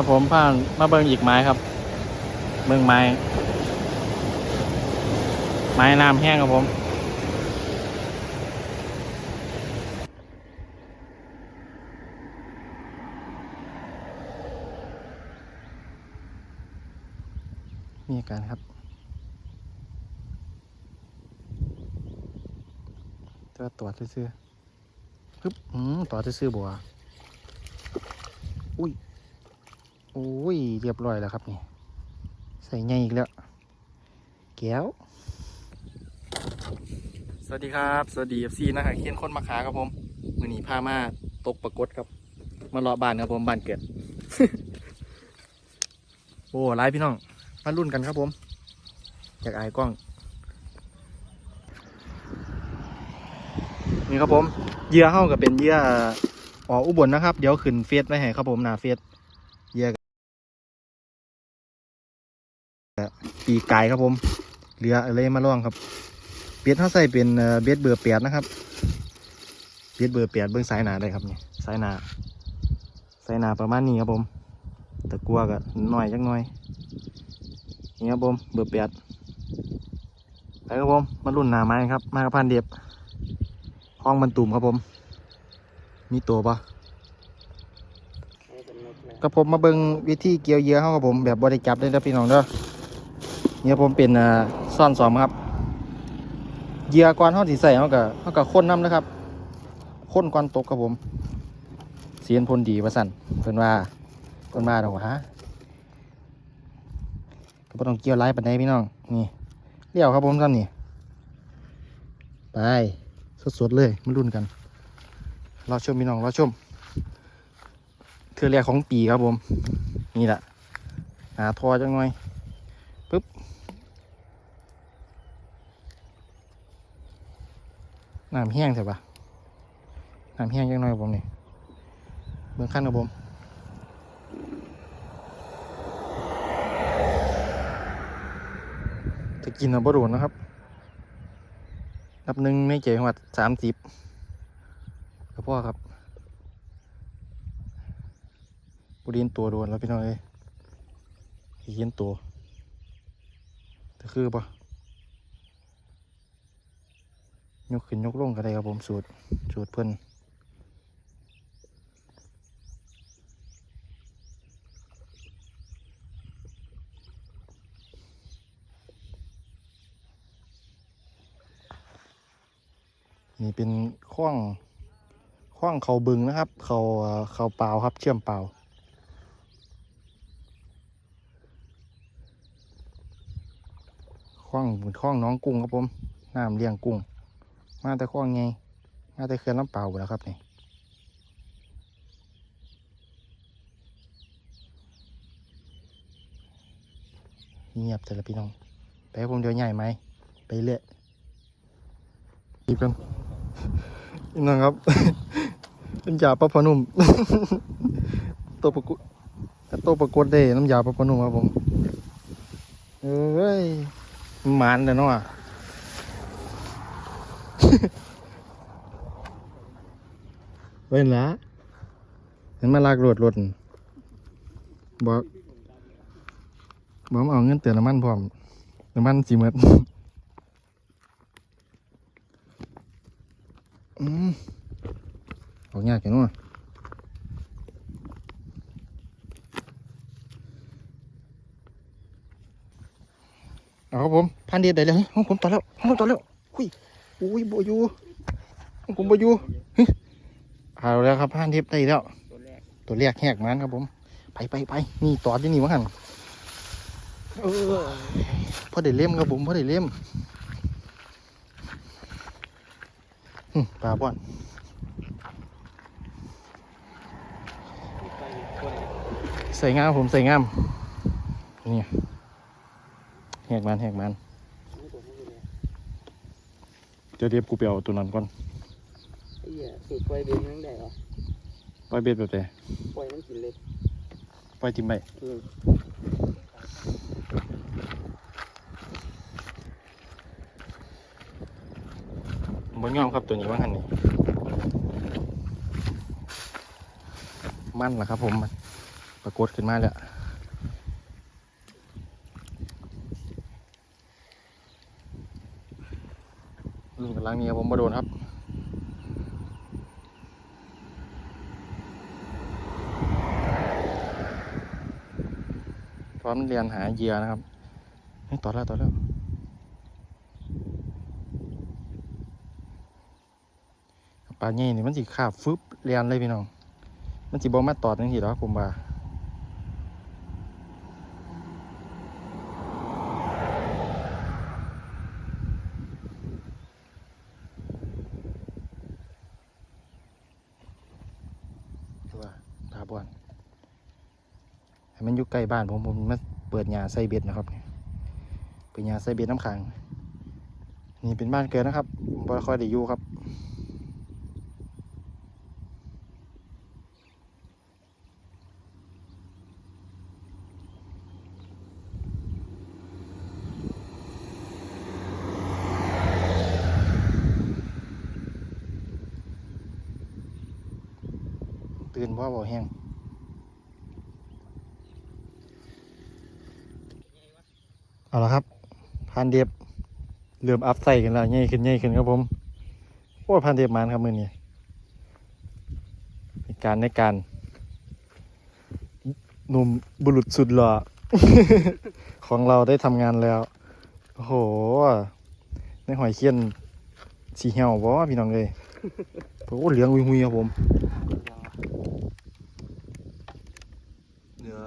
ครับผมผ่านมาเบิ่งอีกไม้ครับ เบิ่งไม้ ไม้น้ำแห้งครับผม มีอาการครับจะตรวจซื่อปึ๊บอืมตรวจซื่อบัวอุ้ย โอ้ยเรียบร้อยแล้วครับนี่ ใส่ไงอีกแล้ว แก้ว สวัสดีครับ สวัสดีเอฟซีนะครับเคียนคนมาขาครับผมมือหนี้พามาตกปรากฏครับ มารอบ้านครับผมบ้านเกิด โอ้ร้ายพี่น้องมารุ่นกันครับผม อยากอายกล้อง นี่ครับผมเยื่อเข้ากับเป็นเยื่ออ๋ออุบลนะครับ เดี๋ยวขึ้นเฟซไว้ให้ครับผมหน้าเฟซ ปีกไก่ครับผมเรืออะไรมาล่องครับ เบ็ดเขาใส่เป็นเอ่อเบ็ดเบอร์แปดนะครับ เบ็ดเบอร์แปดเบื้องสายหนาได้ครับนี่สายหนาสายหนาประมาณนี้ครับผมแต่กลัวก็หน่อยจักหน่อยนี่ครับผมเบอร์แปดไปครับผมมารุ่นหนาไม้ครับ มากับพันเดียบห้องบรรตุ่มครับผม มีตัวปะก็ผมมาเบิ่งวิธีเกี่ยวเหยื่อเขาครับผม แบบบริจับได้แล้วพี่น้องเด้อ เนี่ยผมเป็นซ่อนสอมครับเยื่อก่อนเขาสีใส่เขาก็เขาก็ค้นน้ำนะครับค้นก่อนตกครับผม เสียนพลดีประสันเพิ่นว่าเพิ่นว่าดอกหวะก็บ่ต้องเกี่ยวไล่ปันไดพี่น้องนี่เลี้ยวครับผมซ้ำนี่ไปสดๆเลยมารุ่นกันรอชมพี่น้องรอชมเทือแรกของปีครับผม นี่แหละหาทอจังหน่อยปึ๊บ น้ำแห้งใช่ปะน้ำแห้งจังน่อยครับผมนี่เบื้องขั้นครับผมจะกินเอาบโดนนะครับ นับหนึ่งในใจจังหวัดสามสิบกับพ่อครับ บุรีนตัวโดนแล้วพี่น้องเอ้ยเห็นตัวแต่คือปะ ยกขึ้นยกลงก็ได้ครับผมสูตรสูตรเพิ่นนี่เป็นข้องข้องเขาบึงนะครับเขาเอ่อเขาเปล่าครับเชื่อมเปล่าข้องเป็นข้องน้องกุ้งครับผมน้ำเลี้ยงกุ้ง มาแต่ข้องไงมาแต่เขื่อนลำเปล่าแล้วครับนี่เงียบแต่ละพี่น้องไปผมเดียวใหญ่ไหมไปเรื่อยดีกันพี่น้องครับ เป็นยาปลาพนุ่มตัวประกุตัวประกวดได้น้ำยาปลาพนุ่มครับผมเอ้ยมันแต่เนาะ เว้นละเห็นมาลากรถรถน่ะบอกบอกมาเอาเงินเตือนน้ำมันพร้อมน้ำมันสีเมดอืมออกยากแค่นู้นเอาครับผมพันเดียดได้เลยห้องผมต่อแล้วห้องผมต่อแล้วอุ้ย อุ้ยโบอยูห้องผมโบอยูเฮ้ยเอาแล้วครับพันเดียบได้แล้วตัวแรกตัวแรกแหกมันครับผม ไปไปไปนี่ต่อที่นี่วะหันเออพอได้เล่มครับผมพอได้เล่มปลาบ่อนใส่งามผมใส่งามนี่แหกมันแหกมัน เดี๋ยวเดี๋ยวกูไปเอาตัวนั้นก่อนไอ้เหี้ยสูตรปล่อยเบนนั่งได้เหรอปล่อยเบ็ดแบบไหนปล่อยมันกินเลยปล่อยทิ้งไปอืมบนยอมครับตัวนี้ว่าหันนี่มันล่ะครับผมมันปปรากฏขึ้นมาแล้ว ลุงกำลังนี้ผมมาโดนครับพร้อมเรียนหาเหยื่อนะครับเฮ้ยต่อแล้วต่อแล้วปลาเงี้ยนี่มันสิขาบฟึบเรียนเลยพี่น้อง มันสิบอมาตอดจังทีหรอกผมว่าตัวตาบอนให้ มันอยู่ใกล้บ้านผมผมมาเปิดหญ้าใส่เบ็ดนะครับเปิดหญ้าใส่เบ็ดน้ำขังนี่เป็นบ้านเกิดนะครับบ่ค่อยได้อยู่ครับตื่นเพราะบ่แห้ง เอาละครับพันเดียบเริ่มอัพใส่กันแล้วใหญ่ขึ้นใหญ่ขึ้นครับผมโอ้พันเดียบมานครับมือนี้ในการในการหนุ่มบุรุษสุดหล่อของเราได้ทำงานแล้วโอ้โหในหอยเคียนสีเหี่ยวบ่พี่น้องเลยโอ้เหลืองหุยๆครับผม เนื้อ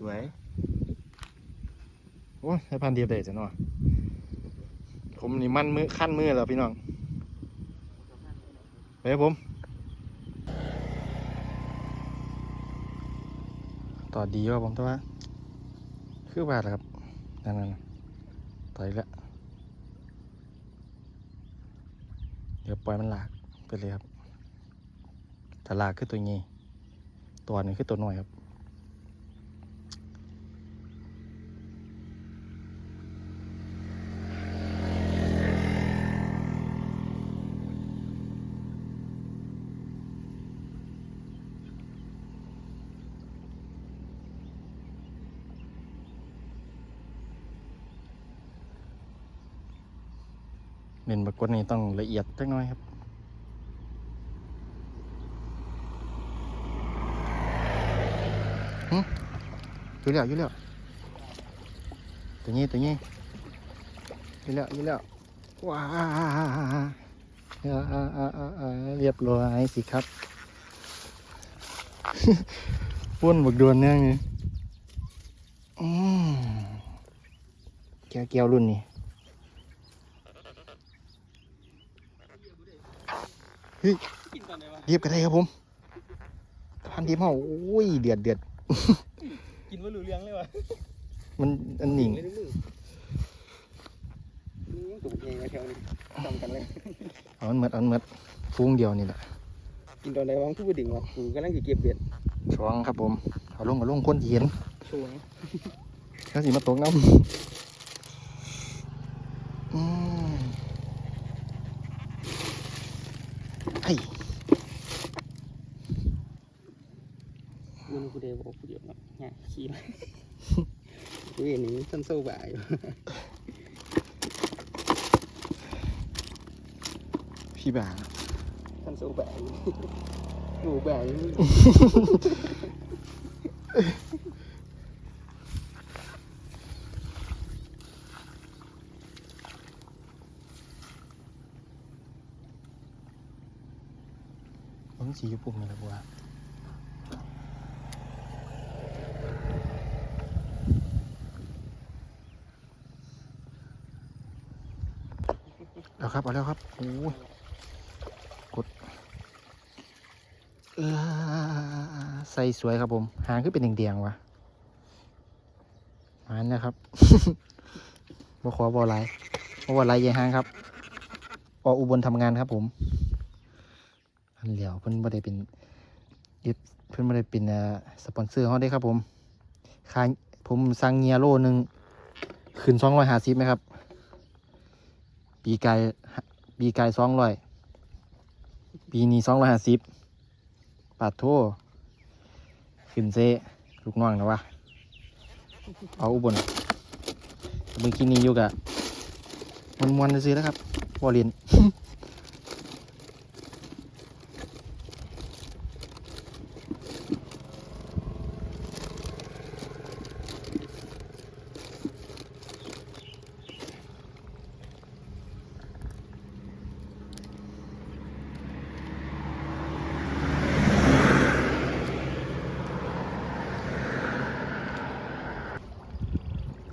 สวย โอ้ยให้พันเดียบได้จ้ะเนาะผมนี่มันมือขั้นมือแล้วพี่น้องไปผมต่อดีว่าผมแต่ว่า คือว่าแหละครับนั่นนั่นต่อยล้วเดี๋ยวปล่อยมันหลากไปเลยครับถ้าหลากคือตัวนี้ตัวหนึงคือตัวหน้อยครับ เลนประกดนี่ต้องละเอียดจักหน้อยครับอยู่แล้วอยู่แล้วตัวนี้ตัวนี้อยู่แล้วอยู่แล้วว้าเออเออเรียบร้อยสิครับป้วนบักดวนเนี่ยไงอืมแก้วแก้วรุ่นนี้ กินตอนไหนวะเรียบกันได้ครับผมพันทีมเฮาโอ้ยเดือดเดือดกินว่ารู้เรื่องเลยวะมันอันหนิงเลยดูนี่ตุ่มเองนะแถวนี้จำกันเลยเอามันเหมือดเอามันเหมือดฟุ้งเดียวนี่แหละกินตอนไหนวะทุบดิ่งวะกูกำลังจะเก็บเบ็ดช่องครับผมเอาลงเอาลงคนเห็นโชว์นะแล้วสิมาตกน้ำอืมไอ้ มันกูเดวบอกกูเดียวเนาะเนี่ย ขี้มากูเห็นนี้สั้นโซ่บ่ายอยู่พี่บ่าสั้นโซ่บ่ายอยู่หนูบ่ายอยู่ผมสีอยู่ปุ่มนี่แหละบัวเอา ครับเอาแล้วครับโอ้ยกดเออใส่สวยครับผม หางคือเป็นแดงๆวะอันนะครับบ่ขอบ่ไลบ่บ่ไลยยายหางครับออุบลทำงานครับผมอันเหลียวเพิ่นบ่ได้เป็นยึดเพิ่นบ่ได้เป็นสปอนเซอร์เฮาได้ครับผมค่าผมสั่งเงียโลหนึงขึ้น250ไหมครับ ปีกายปีกาย200ปีนี้อยห้าสิบปาดโทขึ้นเซลูกน้องนะวะเอาอุบลเมื่อกี้นี้อยู่กะมันมวนๆซื้อแล้วครับวอลิน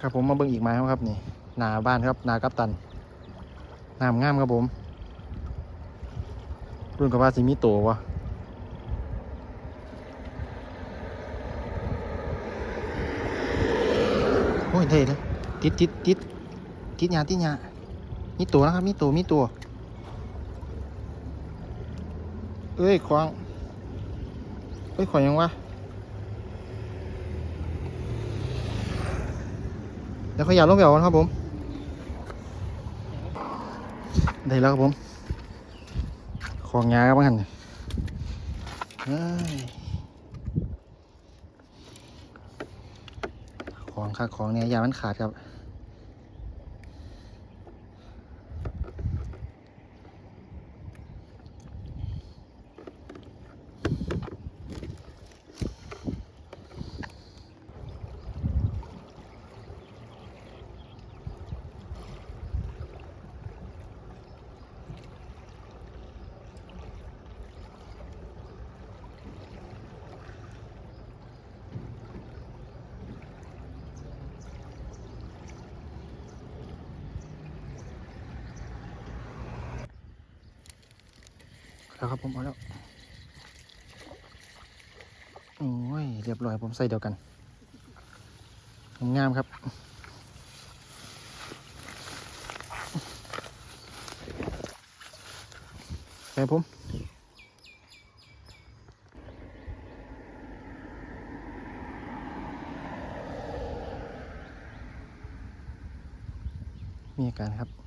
ครับผมมาเบิ่งอีกไม้ครับนี่นาบ้านครับนากัปตันน้ำงามครับผม รุ่นกับว่าสิมีโตวะโอ้ยเท่เลยติดติดติดติดยาติดยามีตัวนะครับมีตัวมีตัว เอ้ยควางเอ้ยขอยยังวะ ดี๋ยวขยับลงไปเอนครับผมได้แล้วครับผม ของยาครับกันของค่ะของเนี่ยยามันขาดครับ แล้วครับผมเอาแล้ว โอ้ย เรียบร้อยผมใส่เดียวกัน งามครับ ไปผมมีอาการครับ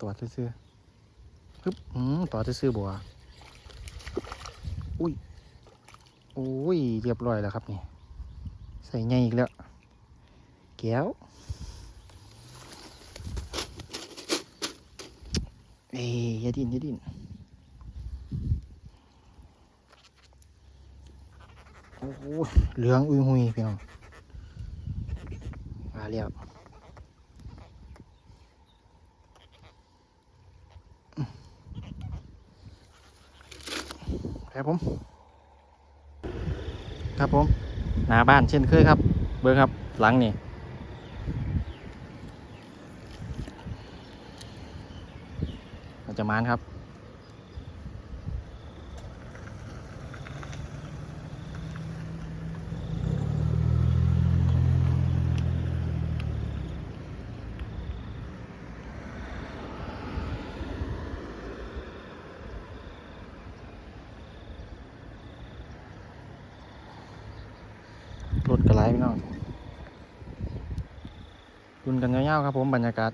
ต่ว่าตรวจซื่อๆปึ๊บอืมตรวซื่อๆบัวอุ้ยโอ้ยเรียบร้อยแล้วครับนี่ ใส่ไงอีกแล้ว แก้วเอ้ยอย่าดินอย่าดินโอ้โหเหลืองอุ้ยหุยพี่น้องมาแล้ว ครับผม ครับผม หน้าบ้านเช่นเคยครับ เบอร์ครับหลังนี่เราจะมานครับ รถกระไรพี่น้อง รุนกันยาวๆครับผมบรรยากาศ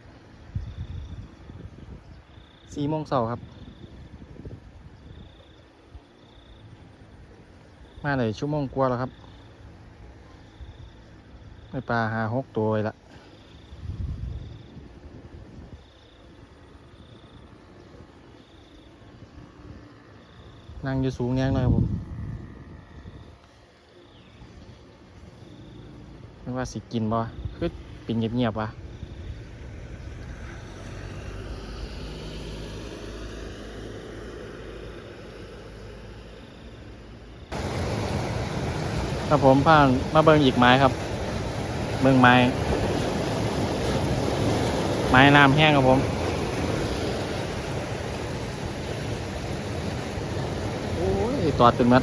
สี่โมงเสาร์ครับ มาเลยชั่วโมงกว่าแล้วครับไม่ปลาหาหกตัวเลยละนั่งอยู่สูงแน่เลยครับผมไม่ว่าสิกินบ่คือ ป็นเงียบๆวะครับผมผ่านมาเบิ่งอีกไม้ครับ เบิ่งไม้ ไม้น้ำแห้งครับผมโอ้ยตอดจนมัด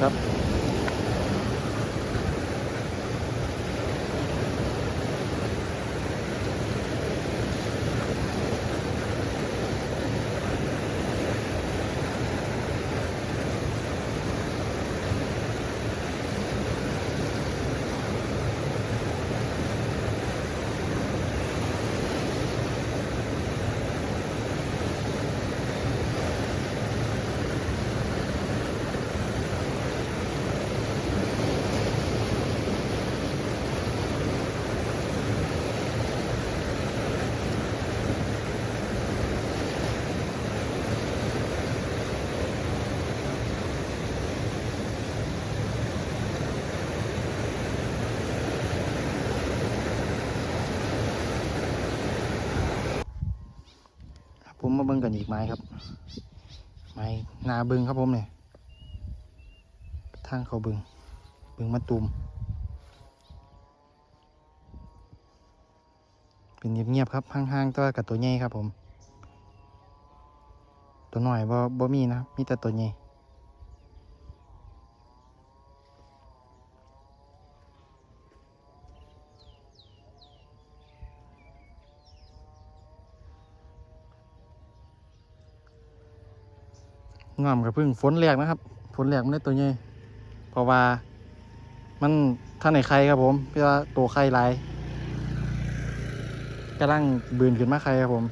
ครับ มาเบิ้งกันอีกไม้ครับ ไม้นาเบิ้งครับผมเนี่ยทางเขาเบึงบึงมาตุมเป็นเงียบๆครับห่างๆตัวกับตัวใหญ่ครับผม ตัวหน่อยบ่บ่มีนะมีแต่ตัวใหญ่ งอมกับพึ่งฝนแรกนะครับ ฝนแรกมันได้ตัวใหญ่เพราะว่ามันท่านไหนใครครับผมเพื่อตัวไข่หลายกำลังบืนขึ้นมาไข่ครับผม